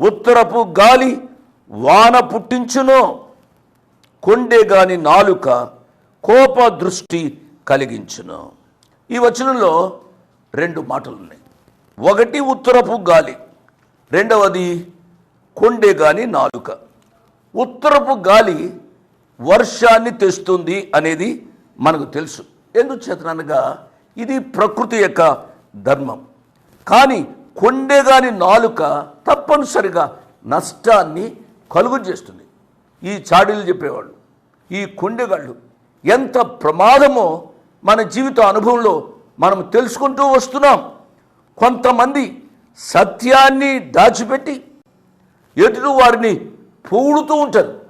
ఉత్తరపు గాలి వాన పుట్టించును. కొండే గాని నాలుక కోప దృష్టి కలిగించును. ఈ వచనంలో రెండు మాటలు ఉన్నాయి ఒకటి ఉత్తరపు గాలి రెండవది కొండే గాని నాలుక. ఉత్తరపు గాలి వర్షాన్ని తెస్తుంది అనేది మనకు తెలుసు. ఎందుచేతనగా ఇది ప్రకృతి యొక్క ధర్మం. కానీ కొండే నాలుక తప్పనిసరిగా నష్టాన్ని కలుగు చేస్తుంది. ఈ చాడీలు చెప్పేవాళ్ళు ఈ కొండెగాళ్ళు ఎంత ప్రమాదమో మన జీవిత అనుభవంలో మనం తెలుసుకుంటూ వస్తున్నాం. కొంతమంది సత్యాన్ని దాచిపెట్టి ఎదురు వారిని పొగుడుతూ ఉంటారు.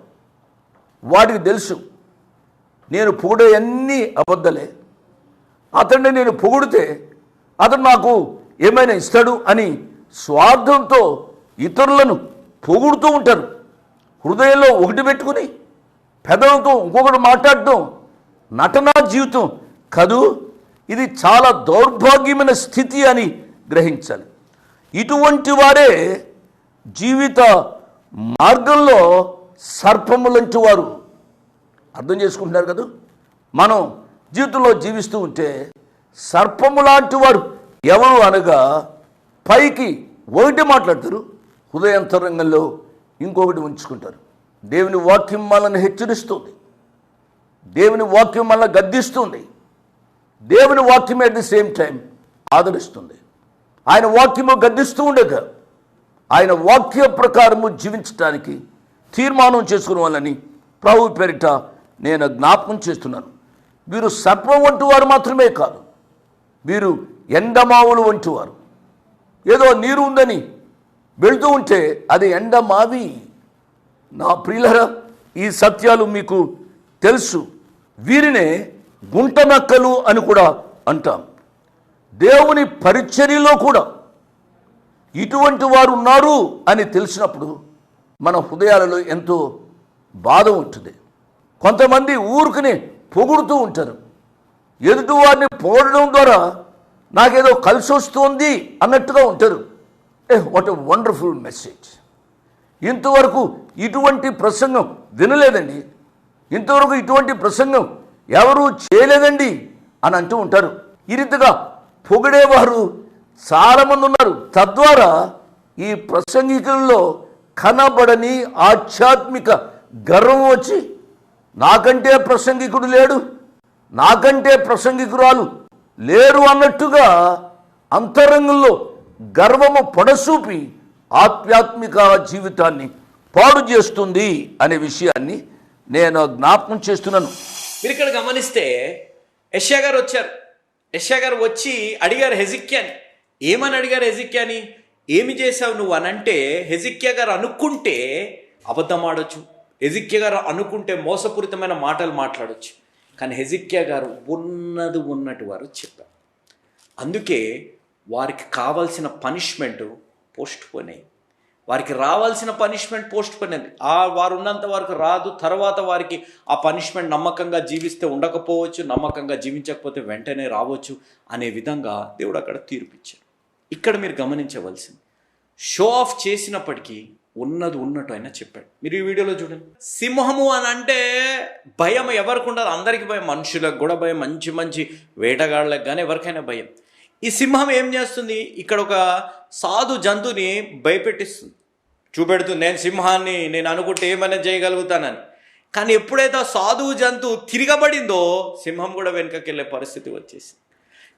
వాడికి తెలుసు నేను పొగిడే అన్నీ అబద్ధలే. అతన్ని నేను పొగిడితే అతను నాకు ఏమైనా ఇస్తాడు అని స్వార్థంతో ఇతరులను పొగుడుతూ ఉంటారు. హృదయంలో ఒకటి పెట్టుకుని పెదవులతో ఇంకొకటి మాట్లాడటం నటనా జీవితం కదూ? ఇది చాలా దౌర్భాగ్యమైన స్థితి అని గ్రహించాలి. ఇటువంటి వారే జీవిత మార్గంలో సర్పములంటి వారు. అర్థం చేసుకుంటున్నారు కదా? మనం జీవితంలో జీవిస్తూ ఉంటే సర్పము లాంటి వారు ఎవరు అనగా పైకి ఒకటి మాట్లాడతారు హృదయంతరంగంలో ఇంకొకటి ఉంచుకుంటారు. దేవుని వాక్యం మనల్ని హెచ్చరిస్తుంది. దేవుని వాక్యం మనల్ని గద్దిస్తుంది. దేవుని వాక్యం అట్ ది సేమ్ టైం ఆదరిస్తుంది. ఆయన వాక్యము గద్దిస్తూ ఉండగా ఆయన వాక్య ప్రకారము జీవించడానికి తీర్మానం చేసుకున్న వాళ్ళని ప్రభు పేరిట నేను జ్ఞాపకం చేస్తున్నాను. వీరు సర్పం వంటి వారు మాత్రమే కాదు. వీరు ఎండమావులు వంటివారు ఏదో నీరు ఉందని వెళ్తూ ఉంటే అది ఎండమావి. నా ప్రియుల ఈ సత్యాలు మీకు తెలుసు. వీరినే గుంటనక్కలు అని కూడా అంటాం. దేవుని పరిచర్యలో కూడా ఇటువంటి వారు ఉన్నారు అని తెలిసినప్పుడు మన హృదయాలలో ఎంతో బాధ ఉంటుంది. కొంతమంది ఊరుకుని పొగుడుతూ ఉంటారు. ఎదుటి వారిని ద్వారా నాకేదో కలిసి వస్తుంది అన్నట్టుగా ఉంటారు. ఏ వాట్ ఎ వండర్ఫుల్ మెసేజ్ ఇంతవరకు ఇటువంటి ప్రసంగం వినలేదండి. ఇంతవరకు ఇటువంటి ప్రసంగం ఎవరూ చేయలేదండి అని అంటూ ఉంటారు. ఈ రీతిగా పొగిడేవారు చాలామంది ఉన్నారు. తద్వారా ఈ ప్రసంగికుల్లో కనబడని ఆధ్యాత్మిక గర్వం వచ్చి నాకంటే ప్రసంగికుడు లేడు. నాకంటే ప్రసంగికురాలు లేరు అన్నట్టుగా అంతరంగంలో గర్వము పొడసూపి ఆధ్యాత్మిక జీవితాన్ని పాడు చేస్తుంది అనే విషయాన్ని నేను జ్ఞాపకం చేస్తున్నాను. మీరు ఇక్కడ గమనిస్తే యష్యా గారు వచ్చారు. యష్యా గారు వచ్చి అడిగారు హెజిక్యాని. ఏమని అడిగారు హెజిక్యాని? ఏమి చేశావు నువ్వు అనంటే హెజిక్యా గారు అనుకుంటే అబద్ధం ఆడొచ్చు. హెజిక్యా గారు అనుకుంటే మోసపూరితమైన మాటలు మాట్లాడొచ్చు. కానీ హెజిక్యా గారు ఉన్నది ఉన్నట్టు వారు చెప్పారు. అందుకే వారికి కావాల్సిన పనిష్మెంట్ పోస్ట్ పోన్ వారికి రావాల్సిన పనిష్మెంట్ పోస్ట్ పోయినది ఆ వారు ఉన్నంత వరకు రాదు తర్వాత వారికి ఆ పనిష్మెంట్ నమ్మకంగా జీవిస్తే ఉండకపోవచ్చు నమ్మకంగా జీవించకపోతే వెంటనే రావచ్చు అనే విధంగా దేవుడు అక్కడ తీర్పిచ్చాడు. ఇక్కడ మీరు గమనించవలసింది. షో ఆఫ్ చేసినప్పటికీ ఉన్నది ఉన్నట్టు ఆయన చెప్పాడు. మీరు ఈ వీడియోలో చూడండి. సింహము అని అంటే భయం ఎవరికి ఉండదు. అందరికీ భయం. మనుషులకు కూడా భయం. మంచి మంచి వేటగాళ్ళకి కానీ ఎవరికైనా భయం. ఈ సింహం ఏం చేస్తుంది? ఇక్కడ ఒక సాధు జంతువుని భయపెట్టిస్తుంది. చూపెడుతుంది నేను సింహాన్ని నేను అనుకుంటే ఏమైనా చేయగలుగుతానని. కానీ ఎప్పుడైతే ఆ సాధువు జంతువు తిరగబడిందో సింహం కూడా వెనుకకి వెళ్ళే పరిస్థితి వచ్చేసింది.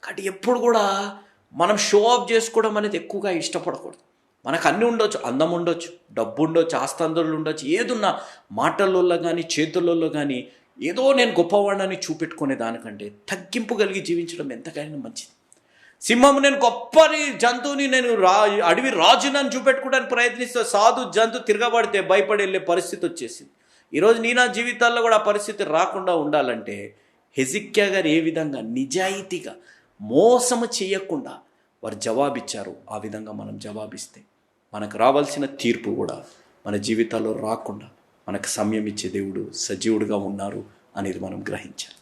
కాబట్టి ఎప్పుడు కూడా మనం షో ఆఫ్ చేసుకోవడం అనేది ఎక్కువగా ఇష్టపడకూడదు. మనకు అన్నీ ఉండొచ్చు అందం ఉండొచ్చు డబ్బు ఉండొచ్చు ఆస్తందులు ఉండొచ్చు ఏదున్నా మాటలలో కానీ చేతులలో కానీ ఏదో నేను గొప్పవాడని చూపెట్టుకునే దానికంటే తగ్గింపు కలిగి జీవించడం ఎంతకైనా మంచిది. సింహం నేను గొప్పని జంతువుని నేను రా అడవి రాజునని చూపెట్టుకోవడానికి ప్రయత్నిస్తే సాధు జంతు తిరగబడితే భయపడి వెళ్ళే పరిస్థితి వచ్చేసింది. ఈరోజు నీ నా జీవితాల్లో కూడా పరిస్థితి రాకుండా ఉండాలంటే హెజిక్యా గారు ఏ విధంగా నిజాయితీగా మోసము చేయకుండా వారు జవాబిచ్చారు ఆ విధంగా మనం జవాబిస్తే. మనకు రావాల్సిన తీర్పు కూడా మన జీవితాల్లో రాకుండా మనకు సమయం ఇచ్చే దేవుడు సజీవుడుగా ఉన్నారు అనేది మనం గ్రహించాలి.